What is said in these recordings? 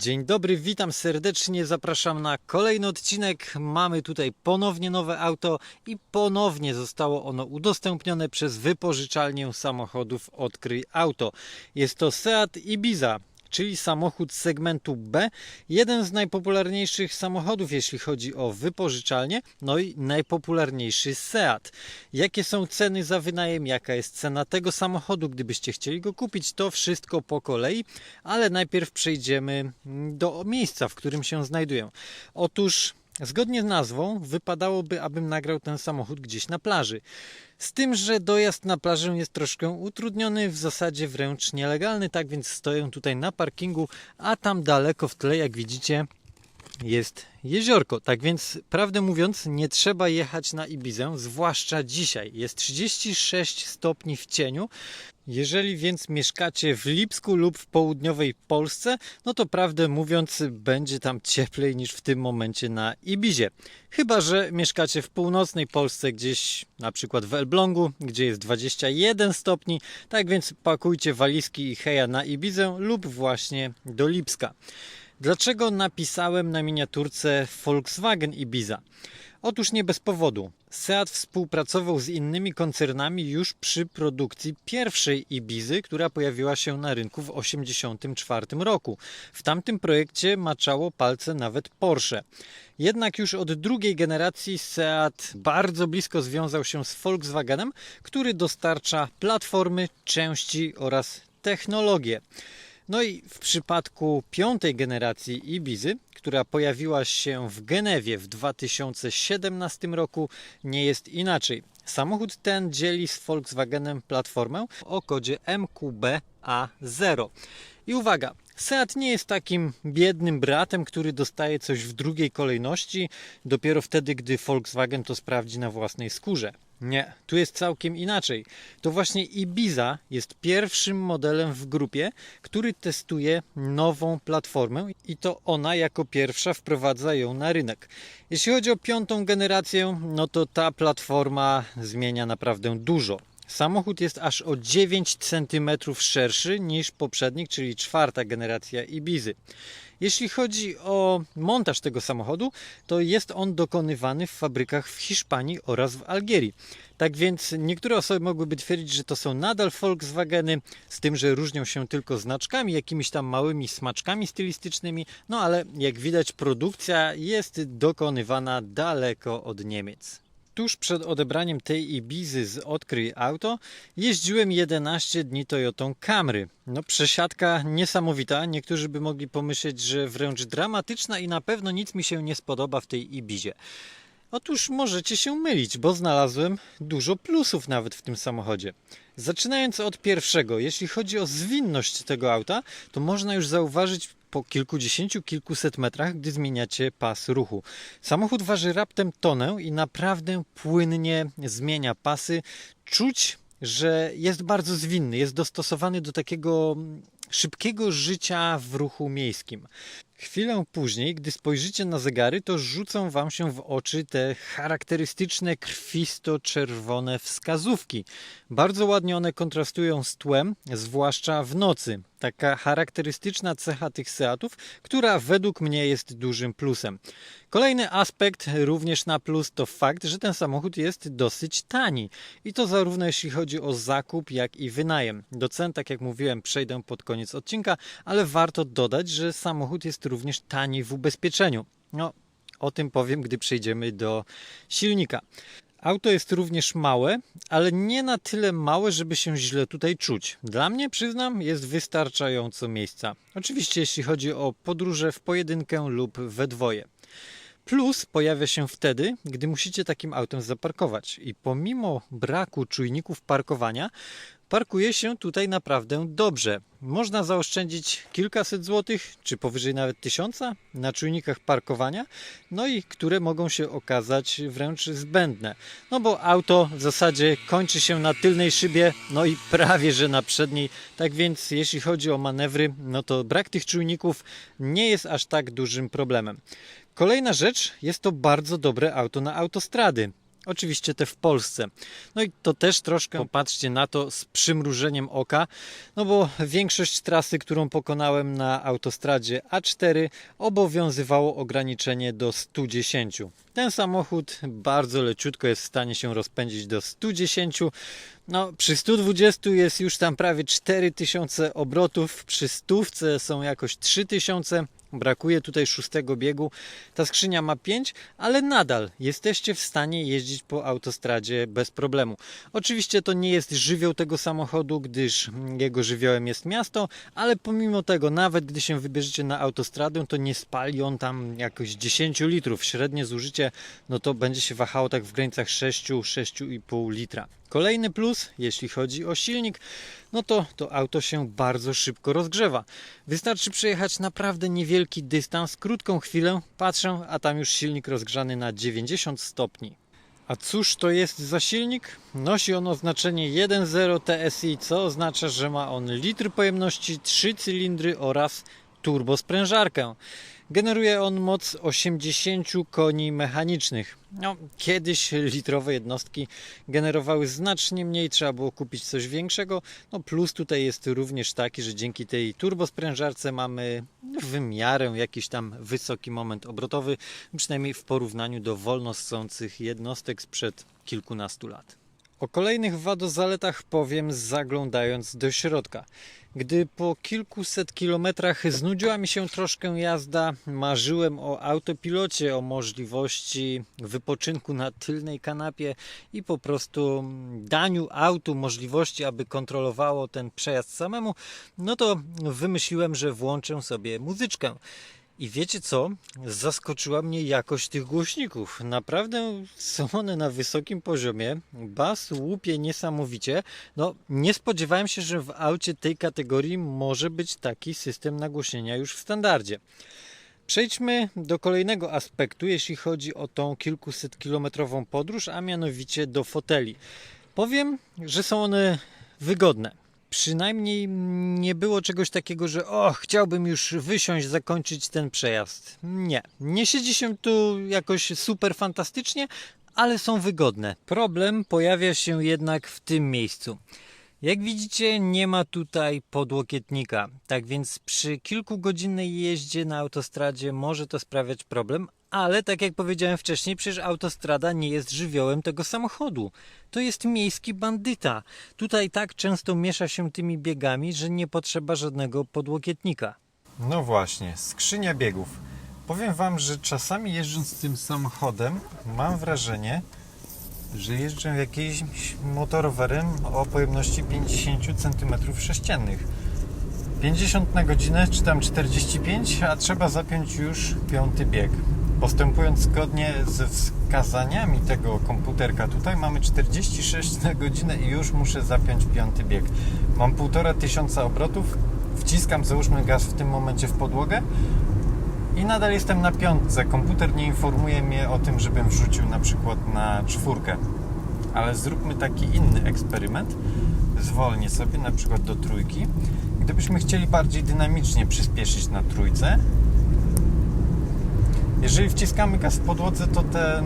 Dzień dobry, witam serdecznie, zapraszam na kolejny odcinek. Mamy tutaj ponownie nowe auto i ponownie zostało ono udostępnione przez wypożyczalnię samochodów Odkryj Auto. Jest to Seat Ibiza, czyli samochód segmentu B, jeden z najpopularniejszych samochodów, jeśli chodzi o wypożyczalnie, no i najpopularniejszy Seat. Jakie są ceny za wynajem, jaka jest cena tego samochodu, gdybyście chcieli go kupić, to wszystko po kolei, ale najpierw przejdziemy do miejsca, w którym się znajduję. Otóż Zgodnie z nazwą wypadałoby, abym nagrał ten samochód gdzieś na plaży. Z tym, że dojazd na plażę jest troszkę utrudniony, w zasadzie wręcz nielegalny, tak więc stoję tutaj na parkingu, a tam daleko w tle, jak widzicie, jest jeziorko. Tak więc, prawdę mówiąc, nie trzeba jechać na Ibizę, zwłaszcza dzisiaj. Jest 36 stopni w cieniu. Jeżeli więc mieszkacie w Lipsku lub w południowej Polsce, no to prawdę mówiąc, będzie tam cieplej niż w tym momencie na Ibizie. Chyba, że mieszkacie w północnej Polsce, gdzieś na przykład w Elblągu, gdzie jest 21 stopni. Tak więc pakujcie walizki i heja na Ibizę lub właśnie do Lipska. Dlaczego napisałem na miniaturce Volkswagen Ibiza? Otóż nie bez powodu. Seat współpracował z innymi koncernami już przy produkcji pierwszej Ibizy, która pojawiła się na rynku w 1984 roku. W tamtym projekcie maczało palce nawet Porsche. Jednak już od drugiej generacji Seat bardzo blisko związał się z Volkswagenem, który dostarcza platformy, części oraz technologię. No i w przypadku piątej generacji Ibizy, która pojawiła się w Genewie w 2017 roku, nie jest inaczej. Samochód ten dzieli z Volkswagenem platformę o kodzie MQB-A0. I uwaga, Seat nie jest takim biednym bratem, który dostaje coś w drugiej kolejności, dopiero wtedy, gdy Volkswagen to sprawdzi na własnej skórze. Nie, tu jest całkiem inaczej. To właśnie Ibiza jest pierwszym modelem w grupie, który testuje nową platformę i to ona jako pierwsza wprowadza ją na rynek. Jeśli chodzi o piątą generację, no to ta platforma zmienia naprawdę dużo. Samochód jest aż o 9 cm szerszy niż poprzednik, czyli czwarta generacja Ibizy. Jeśli chodzi o montaż tego samochodu, to jest on dokonywany w fabrykach w Hiszpanii oraz w Algierii. Tak więc niektóre osoby mogłyby twierdzić, że to są nadal Volkswageny, z tym, że różnią się tylko znaczkami, jakimiś tam małymi smaczkami stylistycznymi, no ale jak widać produkcja jest dokonywana daleko od Niemiec. Tuż przed odebraniem tej Ibizy z Odkryj Auto jeździłem 11 dni Toyotą Camry. No przesiadka niesamowita. Niektórzy by mogli pomyśleć, że wręcz dramatyczna i na pewno nic mi się nie spodoba w tej Ibizie. Otóż możecie się mylić, bo znalazłem dużo plusów nawet w tym samochodzie. Zaczynając od pierwszego, jeśli chodzi o zwinność tego auta, to można już zauważyć po kilkudziesięciu, kilkuset metrach, gdy zmieniacie pas ruchu. Samochód waży raptem tonę i naprawdę płynnie zmienia pasy. Czuć, że jest bardzo zwinny, jest dostosowany do takiego szybkiego życia w ruchu miejskim. Chwilę później, gdy spojrzycie na zegary, to rzucą Wam się w oczy te charakterystyczne krwisto-czerwone wskazówki. Bardzo ładnie one kontrastują z tłem, zwłaszcza w nocy. Taka charakterystyczna cecha tych Seatów, która według mnie jest dużym plusem. Kolejny aspekt, również na plus, to fakt, że ten samochód jest dosyć tani. I to zarówno jeśli chodzi o zakup, jak i wynajem. Do cen, tak jak mówiłem, przejdę pod koniec odcinka, ale warto dodać, że samochód jest również tani w ubezpieczeniu. No, o tym powiem, gdy przejdziemy do silnika. Auto jest również małe, ale nie na tyle małe, żeby się źle tutaj czuć. Dla mnie, przyznam, jest wystarczająco miejsca. Oczywiście, jeśli chodzi o podróże w pojedynkę lub we dwoje. Plus pojawia się wtedy, gdy musicie takim autem zaparkować. I pomimo braku czujników parkowania, parkuje się tutaj naprawdę dobrze. Można zaoszczędzić kilkaset złotych, czy powyżej nawet tysiąca na czujnikach parkowania, no i które mogą się okazać wręcz zbędne. No bo auto w zasadzie kończy się na tylnej szybie, no i prawie że na przedniej. Tak więc jeśli chodzi o manewry, no to brak tych czujników nie jest aż tak dużym problemem. Kolejna rzecz, jest to bardzo dobre auto na autostrady. Oczywiście te w Polsce. No i to też troszkę popatrzcie na to z przymrużeniem oka, no bo większość trasy, którą pokonałem na autostradzie A4 obowiązywało ograniczenie do 110. Ten samochód bardzo leciutko jest w stanie się rozpędzić do 110. No, przy 120 jest już tam prawie 4000 obrotów, przy stówce są jakoś 3000. Brakuje tutaj szóstego biegu. Ta skrzynia ma 5, ale nadal jesteście w stanie jeździć po autostradzie bez problemu. Oczywiście to nie jest żywioł tego samochodu, gdyż jego żywiołem jest miasto, ale pomimo tego, nawet gdy się wybierzecie na autostradę, to nie spali on tam jakoś 10 litrów. Średnie zużycie no to będzie się wahało tak w granicach 6-6,5 litra. Kolejny plus, jeśli chodzi o silnik, no to to auto się bardzo szybko rozgrzewa. Wystarczy przejechać naprawdę niewielki dystans, krótką chwilę, patrzę, a tam już silnik rozgrzany na 90 stopni. A cóż to jest za silnik? Nosi on oznaczenie 1.0 TSI, co oznacza, że ma on litr pojemności, 3 cylindry oraz turbosprężarkę. Generuje on moc 80 koni mechanicznych. No, kiedyś litrowe jednostki generowały znacznie mniej, trzeba było kupić coś większego. No, plus tutaj jest również taki, że dzięki tej turbosprężarce mamy w miarę jakiś tam wysoki moment obrotowy, przynajmniej w porównaniu do wolno ssących jednostek sprzed kilkunastu lat. O kolejnych wadozaletach powiem zaglądając do środka. Gdy po kilkuset kilometrach znudziła mi się troszkę jazda, marzyłem o autopilocie, o możliwości wypoczynku na tylnej kanapie i po prostu daniu autu możliwości, aby kontrolowało ten przejazd samemu, no to wymyśliłem, że włączę sobie muzyczkę. I wiecie co? Zaskoczyła mnie jakość tych głośników. Naprawdę są one na wysokim poziomie. Bas łupie niesamowicie. No, nie spodziewałem się, że w aucie tej kategorii może być taki system nagłośnienia już w standardzie. Przejdźmy do kolejnego aspektu, jeśli chodzi o tą kilkuset kilometrową podróż, a mianowicie do foteli. Powiem, że są one wygodne przynajmniej nie było czegoś takiego, że o, chciałbym już wysiąść, zakończyć ten przejazd. Nie, nie siedzi się tu jakoś super fantastycznie, ale są wygodne. Problem pojawia się jednak w tym miejscu. Jak widzicie, nie ma tutaj podłokietnika, tak więc przy kilkugodzinnej jeździe na autostradzie może to sprawiać problem, ale tak jak powiedziałem wcześniej, przecież autostrada nie jest żywiołem tego samochodu. To jest miejski bandyta. Tutaj tak często miesza się tymi biegami, że nie potrzeba żadnego podłokietnika. No właśnie, skrzynia biegów. Powiem Wam, że czasami jeżdżąc tym samochodem mam wrażenie, że jeżdżę jakimś motorowerem o pojemności 50 cm3. 50 na godzinę, czy tam 45, a trzeba zapiąć już piąty bieg. Postępując zgodnie ze wskazaniami tego komputerka, tutaj mamy 46 na godzinę i już muszę zapiąć piąty bieg. Mam 1,5 tysiąca obrotów, wciskam załóżmy gaz w tym momencie w podłogę i nadal jestem na piątce. Komputer nie informuje mnie o tym, żebym wrzucił na przykład na czwórkę. Ale zróbmy taki inny eksperyment. Zwolnię sobie na przykład do trójki. Gdybyśmy chcieli bardziej dynamicznie przyspieszyć na trójce, jeżeli wciskamy gaz w podłodze, to ten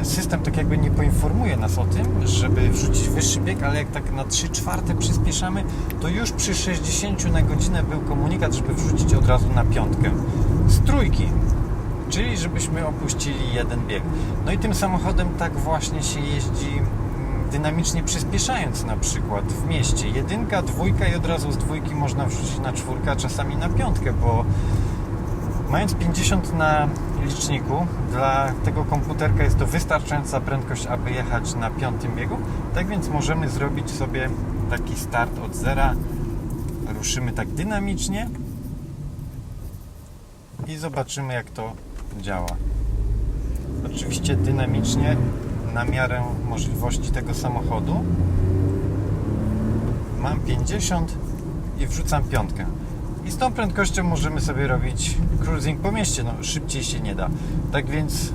e, system tak jakby nie poinformuje nas o tym, żeby wrzucić wyższy bieg, ale jak tak na 3 czwarte przyspieszamy, to już przy 60 na godzinę był komunikat, żeby wrzucić od razu na piątkę. Z trójki, czyli żebyśmy opuścili jeden bieg. No i tym samochodem tak właśnie się jeździ mm, dynamicznie przyspieszając na przykład w mieście. Jedynka, dwójka i od razu z dwójki można wrzucić na czwórkę, czasami na piątkę, bo Mając 50 na liczniku, dla tego komputerka jest to wystarczająca prędkość, aby jechać na piątym biegu. Tak więc możemy zrobić sobie taki start od zera. Ruszymy tak dynamicznie i zobaczymy jak to działa. Oczywiście dynamicznie na miarę możliwości tego samochodu. Mam 50 i wrzucam piątkę. Z tą prędkością możemy sobie robić cruising po mieście. No, szybciej się nie da. Tak więc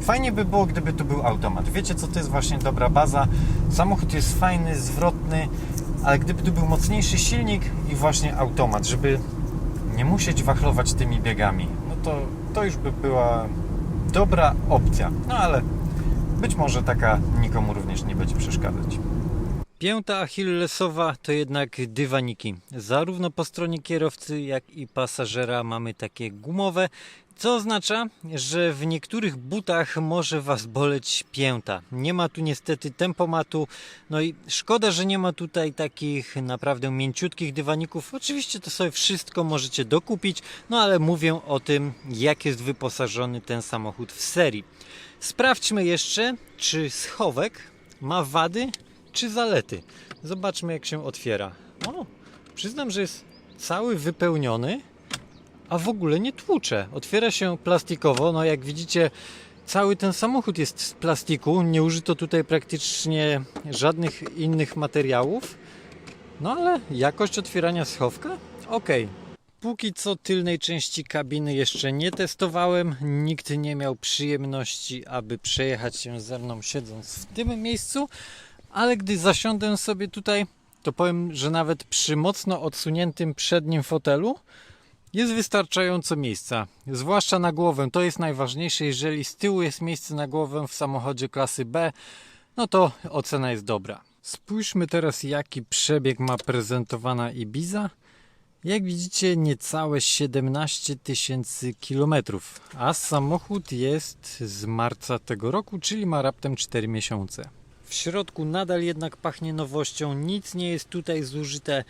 fajnie by było, gdyby tu był automat. Wiecie, co to jest właśnie dobra baza. Samochód jest fajny, zwrotny, ale gdyby tu był mocniejszy silnik i właśnie automat, żeby nie musieć wachlować tymi biegami, no to, to już by była dobra opcja. No ale być może taka nikomu również nie będzie przeszkadzać. Pięta achillesowa to jednak dywaniki. Zarówno po stronie kierowcy, jak i pasażera mamy takie gumowe, co oznacza, że w niektórych butach może Was boleć pięta. Nie ma tu niestety tempomatu, no i szkoda, że nie ma tutaj takich naprawdę mięciutkich dywaników. Oczywiście to sobie wszystko możecie dokupić, no ale mówię o tym, jak jest wyposażony ten samochód w serii. Sprawdźmy jeszcze, czy schowek ma wady, czy zalety. Zobaczmy, jak się otwiera. O, przyznam, że jest cały wypełniony, a w ogóle nie tłucze. Otwiera się plastikowo. No, jak widzicie, cały ten samochód jest z plastiku. Nie użyto tutaj praktycznie żadnych innych materiałów. No, ale jakość otwierania schowka? Ok. Póki co tylnej części kabiny jeszcze nie testowałem. Nikt nie miał przyjemności, aby przejechać się ze mną siedząc w tym miejscu ale gdy zasiądę sobie tutaj, to powiem, że nawet przy mocno odsuniętym przednim fotelu jest wystarczająco miejsca, zwłaszcza na głowę. To jest najważniejsze. Jeżeli z tyłu jest miejsce na głowę w samochodzie klasy B, no to ocena jest dobra. Spójrzmy teraz, jaki przebieg ma prezentowana Ibiza. Jak widzicie, niecałe 17 tysięcy kilometrów, a samochód jest z marca tego roku, czyli ma raptem 4 miesiące. W środku nadal jednak pachnie nowością, nic nie jest tutaj zużyte.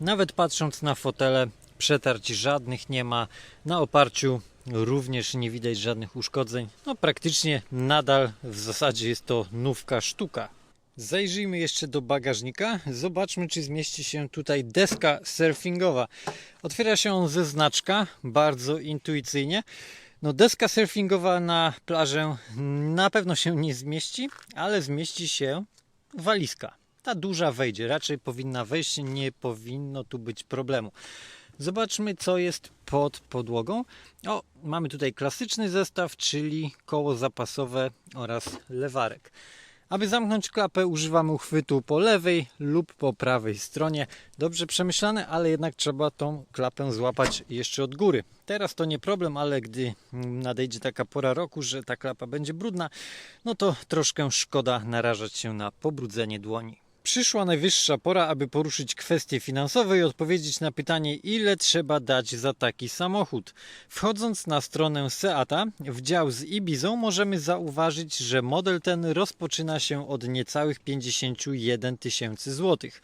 Nawet patrząc na fotele, przetarć żadnych nie ma. Na oparciu również nie widać żadnych uszkodzeń. No praktycznie nadal w zasadzie jest to nówka sztuka. Zajrzyjmy jeszcze do bagażnika. Zobaczmy, czy zmieści się tutaj deska surfingowa. Otwiera się on ze znaczka, bardzo intuicyjnie. No deska surfingowa na plażę na pewno się nie zmieści, ale zmieści się walizka. Ta duża wejdzie, raczej powinna wejść, nie powinno tu być problemu. Zobaczmy, co jest pod podłogą. O, mamy tutaj klasyczny zestaw, czyli koło zapasowe oraz lewarek. Aby zamknąć klapę używamy uchwytu po lewej lub po prawej stronie. Dobrze przemyślane, ale jednak trzeba tą klapę złapać jeszcze od góry. Teraz to nie problem, ale gdy nadejdzie taka pora roku, że ta klapa będzie brudna, no to troszkę szkoda narażać się na pobrudzenie dłoni. Przyszła najwyższa pora, aby poruszyć kwestie finansowe i odpowiedzieć na pytanie, ile trzeba dać za taki samochód. Wchodząc na stronę Seata, w dział z Ibizą, możemy zauważyć, że model ten rozpoczyna się od niecałych 51 tysięcy złotych.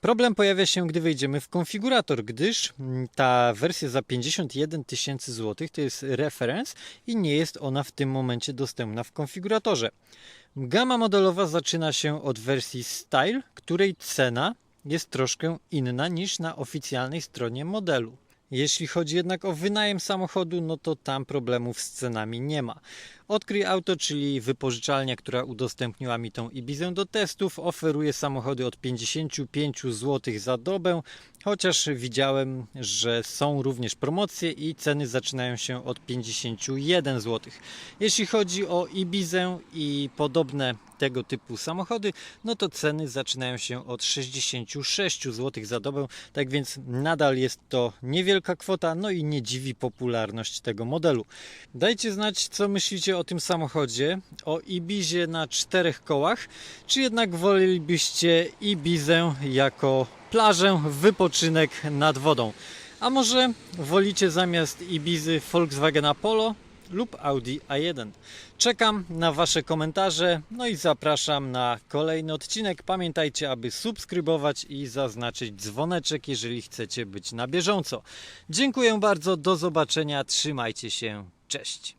Problem pojawia się, gdy wejdziemy w konfigurator, gdyż ta wersja za 51 tysięcy złotych to jest reference i nie jest ona w tym momencie dostępna w konfiguratorze. Gama modelowa zaczyna się od wersji Style, której cena jest troszkę inna niż na oficjalnej stronie modelu. Jeśli chodzi jednak o wynajem samochodu, no to tam problemów z cenami nie ma. Odkryj Auto, czyli wypożyczalnia, która udostępniła mi tą Ibizę do testów, oferuje samochody od 55 zł za dobę, chociaż widziałem, że są również promocje i ceny zaczynają się od 51 zł. Jeśli chodzi o Ibizę i podobne tego typu samochody, no to ceny zaczynają się od 66 zł za dobę, tak więc nadal jest to niewielka kwota, no i nie dziwi popularność tego modelu. Dajcie znać, co myślicie o tym samochodzie, o Ibizie na czterech kołach, czy jednak wolelibyście Ibizę jako plażę, wypoczynek nad wodą. A może wolicie zamiast Ibizy Volkswagen Polo lub Audi A1. Czekam na Wasze komentarze, no i zapraszam na kolejny odcinek. Pamiętajcie, aby subskrybować i zaznaczyć dzwoneczek, jeżeli chcecie być na bieżąco. Dziękuję bardzo, do zobaczenia, trzymajcie się, cześć.